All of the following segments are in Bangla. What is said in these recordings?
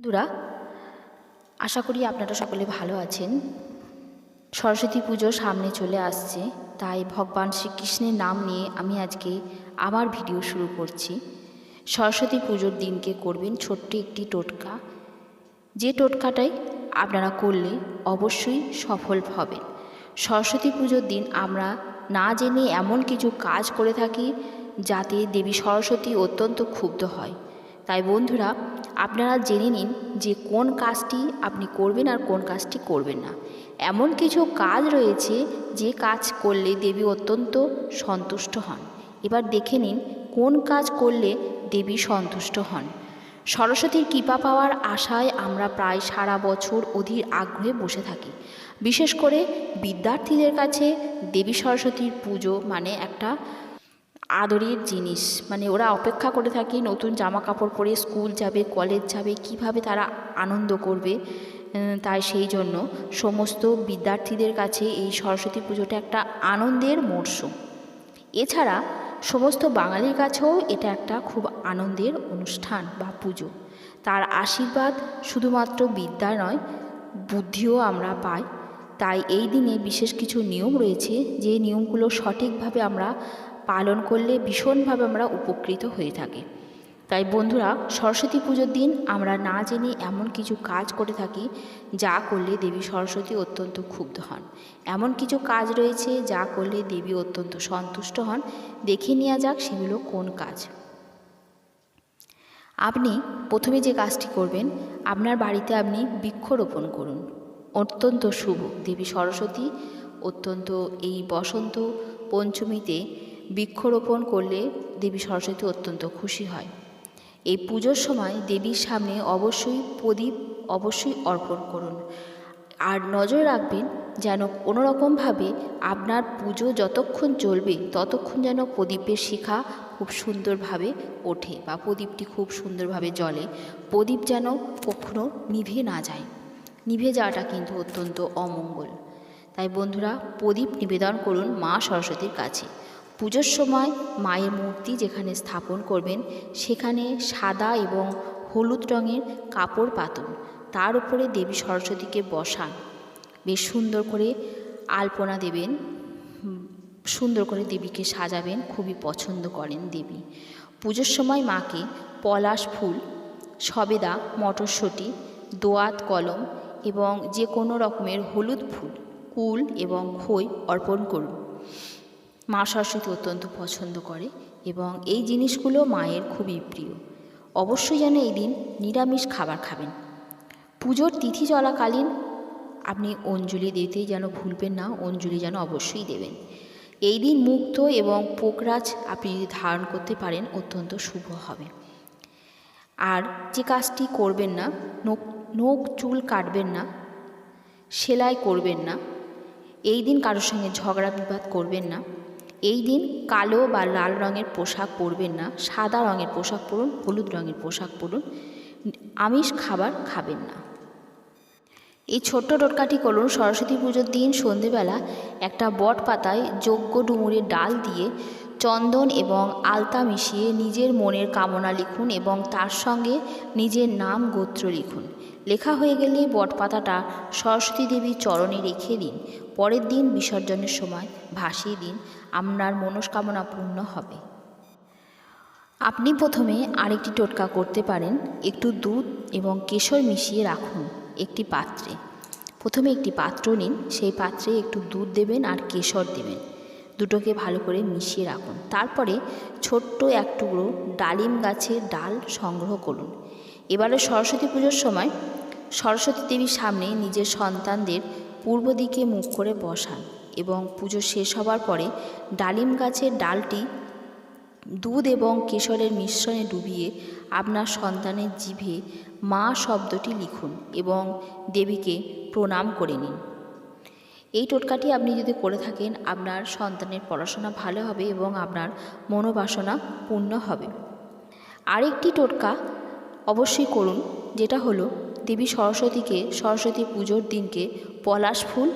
বন্ধুরা, আশা করি আপনারা সকলে ভালো আছেন। সরস্বতী পুজো সামনে চলে আসছে, তাই ভগবান শ্রীকৃষ্ণের নাম নিয়ে আমি আজকে আবার ভিডিও শুরু করছি। সরস্বতী পুজোর দিনকে করবেন ছোট্ট একটি টোটকা। যে টোটকাটাই আপনারা করলে অবশ্যই সফল হবেন। সরস্বতী পুজোর দিন আমরা না জেনে এমন কিছু কাজ করে থাকি, যাতে দেবী সরস্বতী অত্যন্ত ক্ষুব্ধ হয়। তাই বন্ধুরা আপনারা জেনে নিন যে কোন কাজটি আপনি করবেন আর কোন কাজটি করবেন না। এমন কিছু কাজ রয়েছে যে কাজ করলে দেবী অত্যন্ত সন্তুষ্ট হন। এবার দেখে নিন কোন কাজ করলে দেবী সন্তুষ্ট হন। সরস্বতীর কৃপা পাওয়ার আশায় আমরা প্রায় সারা বছর অধীর আগ্রহে বসে থাকি। বিশেষ করে বিদ্যার্থীদের কাছে দেবী সরস্বতীর পুজো মানে একটা আদরের জিনিস। মানে ওরা অপেক্ষা করে থাকে নতুন জামা কাপড় পরে স্কুল যাবে, কলেজ যাবে, কীভাবে তারা আনন্দ করবে তাই সেই জন্য সমস্ত বিদ্যার্থীদের কাছে এই সরস্বতী পুজোটা একটা আনন্দের মরশুম। এছাড়া সমস্ত বাঙালির কাছেও এটা একটা খুব আনন্দের অনুষ্ঠান বা পুজো। তার আশীর্বাদ শুধুমাত্র বিদ্যা নয়, বুদ্ধিও আমরা পাই। তাই এই দিনে বিশেষ কিছু নিয়ম রয়েছে। যে নিয়মগুলো সঠিকভাবে আমরা পালন করলে ভীষণভাবে আমরা উপকৃত হয়ে থাকি। তাই বন্ধুরা, সরস্বতী পুজোর দিন আমরা না জেনে এমন কিছু কাজ করে থাকি যা করলে দেবী সরস্বতী অত্যন্ত ক্ষুব্ধ হন। এমন কিছু কাজ রয়েছে যা করলে দেবী অত্যন্ত সন্তুষ্ট হন। দেখে নেওয়া যাক সেগুলো কোন কাজ। আপনি প্রথমে যে কাজটি করবেন, আপনার বাড়িতে আপনি বৃক্ষরোপণ করুন। অত্যন্ত শুভ। দেবী সরস্বতী অত্যন্ত এই বসন্ত পঞ্চমীতে বৃক্ষরোপণ করলে দেবী সরস্বতী অত্যন্ত খুশি হয়। এই পুজোর সময় দেবীর সামনে অবশ্যই প্রদীপ অবশ্যই অর্পণ করুন। আর নজর রাখবেন যেন কোনোরকমভাবে আপনার পুজো যতক্ষণ চলবে, ততক্ষণ যেন প্রদীপের শিখা খুব সুন্দরভাবে ওঠে বা প্রদীপটি খুব সুন্দরভাবে জ্বলে। প্রদীপ যেন কখনো নিভে না যায়। নিভে যাওয়াটা কিন্তু অত্যন্ত অমঙ্গল। তাই বন্ধুরা, প্রদীপ নিবেদন করুন মা সরস্বতীর কাছে। পুজোর সময় মায়ের মূর্তি যেখানে স্থাপন করবেন, সেখানে সাদা এবং হলুদ রঙের কাপড় পাতুন। তার উপরে দেবী সরস্বতীকে বসান। বেশ সুন্দর করে আলপনা দেবেন। সুন্দর করে দেবীকে সাজাবেন। খুবই পছন্দ করেন দেবী। পুজোর সময় মাকে পলাশ ফুল, সবেদা, মটরশুঁটি, দোয়াত কলম এবং যে কোনো রকমের হলুদ ফুল, কুল এবং খই অর্পণ করুন। মা সরস্বতী অত্যন্ত পছন্দ করে এবং এই জিনিসগুলো মায়ের খুবই প্রিয়। অবশ্যই যেন এই দিন নিরামিষ খাবার খাবেন। পুজোর তিথি চলাকালীন আপনি অঞ্জলি দিতেই যেন ভুলবেন না, অঞ্জলি যেন অবশ্যই দেবেন। এই দিন মুক্ত এবং পোকরাজ আপনি যদি ধারণ করতে পারেন, অত্যন্ত শুভ হবে। আর যে কাজটি করবেন না নখ চুল কাটবেন না, সেলাই করবেন না, এই দিন কারোর সঙ্গে ঝগড়া বিবাদ করবেন না এই দিন কালো বা লাল রঙের পোশাক পরবেন না, সাদা রঙের পোশাক পরুন, হলুদ রঙের পোশাক পরুন, আমিষ খাবার খাবেন না। এই ছোট্ট টোটকাটি করুন, সরস্বতী পুজোর দিন সন্ধেবেলা একটা বট পাতায় যজ্ঞ ডুমুরের ডাল দিয়ে চন্দন এবং আলতা মিশিয়ে নিজের মনের কামনা লিখুন এবং তার সঙ্গে নিজের নাম গোত্র লিখুন। লেখা হয়ে গেলে বটপাতাটা সরস্বতী দেবীর চরণে রেখে দিন। পরের দিন বিসর্জনের সময় ভাসিয়ে দিন। আপনার মনস্কামনা পূর্ণ হবে। আপনি প্রথমে আরেকটি টোটকা করতে পারেন, একটু দুধ এবং কেশর মিশিয়ে রাখুন একটি পাত্রে। প্রথমে একটি পাত্র নিন, সেই পাত্রে একটু দুধ দেবেন আর কেশর দেবেন। দুটোকে ভালো করে মিশিয়ে রাখুন। তারপরে ছোট্ট এক টুকরো ডালিম গাছের ডাল সংগ্রহ করুন। এবারে সরস্বতী পুজোর সময় সরস্বতী দেবীর সামনে নিজের সন্তানদের পূর্ব দিকে মুখ করে বসান। এবং পুজো শেষ হবার পরে ডালিম গাছের ডালটি দুধ এবং কেশরের মিশ্রণে ডুবিয়ে আপনার সন্তানের জিভে মা শব্দটি লিখুন এবং দেবীকে প্রণাম করে নিন। এই টোটকাটি আপনি যদি করে থাকেন, আপনার সন্তানের পড়াশোনা ভালো হবে এবং আপনার মনোবাসনা পূর্ণ হবে। আরেকটি টোটকা অবশ্যই করুন, যেটা হলো দেবী সরস্বতীকে, সরস্বতী পুজোর দিনকে পলাশ ফুল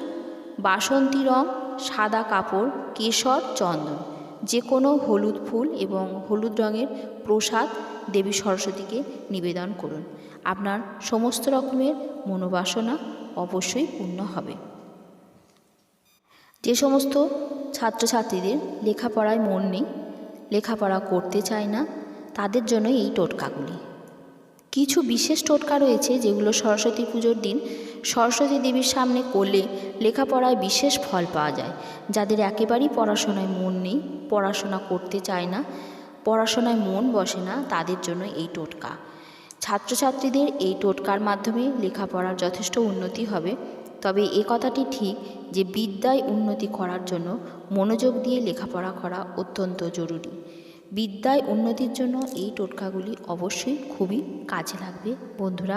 বাসন্তী রং, সাদা কাপড়, কেশর, চন্দন। যে কোনো হলুদ ফুল এবং হলুদ রঙের প্রসাদ দেবী সরস্বতীকে নিবেদন করুন। আপনার সমস্ত রকমের মনোবাসনা অবশ্যই পূর্ণ হবে। যে সমস্ত ছাত্রছাত্রীদের লেখাপড়ায় মন নেই, লেখাপড়া করতে চায় না, তাদের জন্য এই টোটকাগুলি। কিছু বিশেষ টোটকা রয়েছে যেগুলো সরস্বতী পুজোর দিন সরস্বতী দেবীর সামনে করলে লেখাপড়ায় বিশেষ ফল পাওয়া যায়। যাদের একেবারেই পড়াশোনায় মন নেই, পড়াশোনা করতে চায় না, পড়াশোনায় মন বসে না, তাদের জন্য এই টোটকা। ছাত্রছাত্রীদের এই টোটকার মাধ্যমে লেখাপড়ার যথেষ্ট উন্নতি হবে। তবে এ কথাটি ঠিক যে বিদ্যায় উন্নতি করার জন্য মনোযোগ দিয়ে লেখাপড়া করা অত্যন্ত জরুরি। বিদ্যায় উন্নতির জন্য এই টোটকাগুলি অবশ্যই খুবই কাজে লাগবে। বন্ধুরা